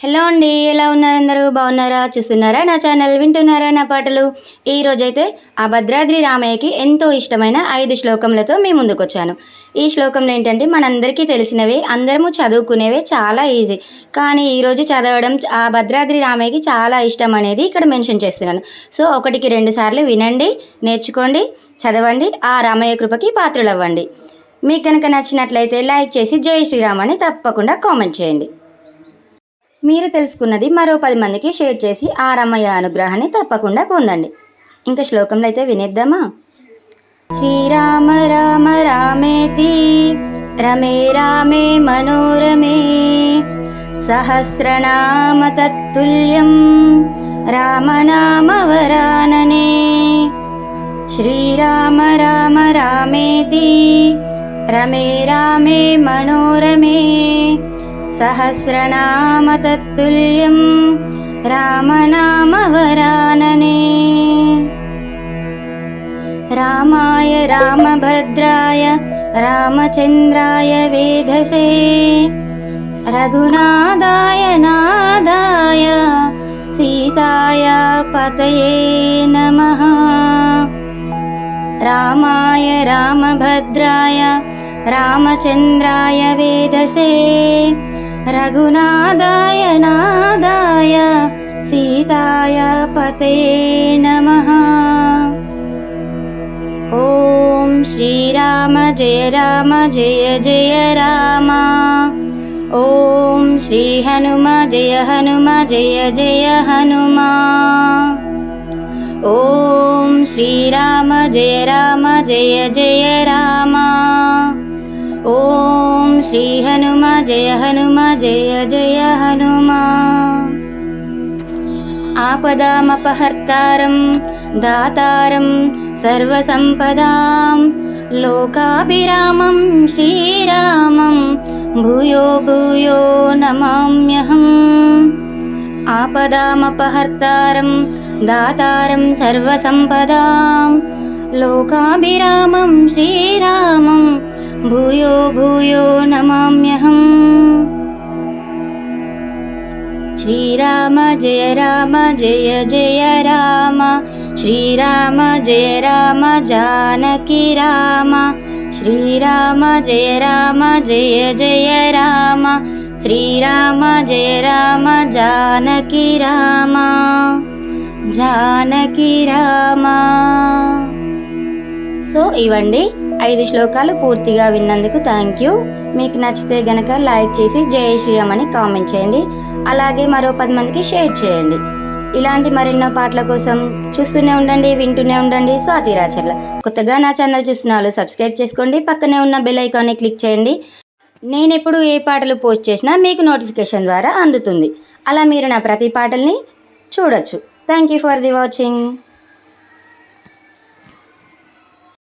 Hello అండి ఎలా ఉన్నారు అందరూ? బాగున్నారా? చూస్తున్నారా నా ఛానల్? వింటున్నారా నా పాటలు? ఈరోజైతే ఆ భద్రాద్రి రామయ్యకి ఎంతో ఇష్టమైన ఐదు శ్లోకములతో మీ ముందుకు వచ్చాను ఈ శ్లోకంలో ఏంటంటే మనందరికీ తెలిసినవి అందరము చదువుకునేవే చాలా ఈజీ. కానీ ఈరోజు చదవడం ఆ భద్రాద్రి రామయ్యకి చాలా ఇష్టం అనేది ఇక్కడ మెన్షన్ చేస్తున్నాను. సో ఒకటికి రెండు సార్లు వినండి నేర్చుకోండి చదవండి ఆ రామయ్య కృపకి పాత్రలు అవ్వండి మీకు కనుక నచ్చినట్లయితే లైక్ చేసి జై శ్రీరామ్ అని తప్పకుండా కామెంట్ చేయండి. మీరు తెలుసుకున్నది మరో పది మందికి షేర్ చేసి ఆ రమయ్య అనుగ్రహాన్ని తప్పకుండా పొందండి. ఇంకా శ్లోకంలో అయితే వినేద్దామా? శ్రీరామ రామ రామేతి రమే రామే మనోరమే సహస్రనామ తత్తుల్యం రామనామవరాననే. శ్రీరామ రామ రామేతి రమే రామే మనోరమే सहस्रनाम तत्तुल्यं रामनामवरानने। रामाय रामभद्राय रामचन्द्राय वेधसे। रघुनादाय नादाय सीताय पतये नमः। रामाय रामभद्राय रामचन्द्राय वेधसे। रघुनादाय नादाय सीताय पते नमः। ॐ श्रीराम जय राम जय जय राम। ॐ श्रीहनुम जय हनुम जय जय हनुमा। ॐ श्रीराम जय राम जय जय राम। శ్రీ హనుమ జయ హనుమ జయ జయ హనుమ. ఆపదామపహర్తారం దాతారం సర్వసంపదాం. లోకాభిరామం శ్రీరామం భూయో భూయో నమామ్యహం. ఆపదామపహర్తారం దాతారం సర్వసంపదాం. లోకాభిరామం శ్రీరామం भूयो भूयो नमाम्यहम्। श्रीराम जय राम जय जय राम। श्रीराम जय राम जानकी राम। श्रीराम जय राम जय जय राम। श्रीराम जय राम जानकी राम। जानकी राम। సో ఇవండి ఐదు శ్లోకాలు పూర్తిగా విన్నందుకు థ్యాంక్ యూ మీకు నచ్చితే గనక లైక్ చేసి జై శ్రీరామ్ అని కామెంట్ చేయండి. అలాగే మరో పది మందికి షేర్ చేయండి. ఇలాంటి మరెన్నో పాటల కోసం చూస్తూనే ఉండండి వింటూనే ఉండండి. స్వాతి రాచర్ల. కొత్తగా నా ఛానల్ చూస్తున్న వాళ్ళు సబ్స్క్రైబ్ చేసుకోండి. పక్కనే ఉన్న బెల్ ఐకాన్ని క్లిక్ చేయండి. నేను ఎప్పుడు ఏ పాటలు పోస్ట్ చేసినా మీకు నోటిఫికేషన్ ద్వారా అందుతుంది. అలా మీరు నా ప్రతి పాటల్ని చూడొచ్చు. Thank you for the watching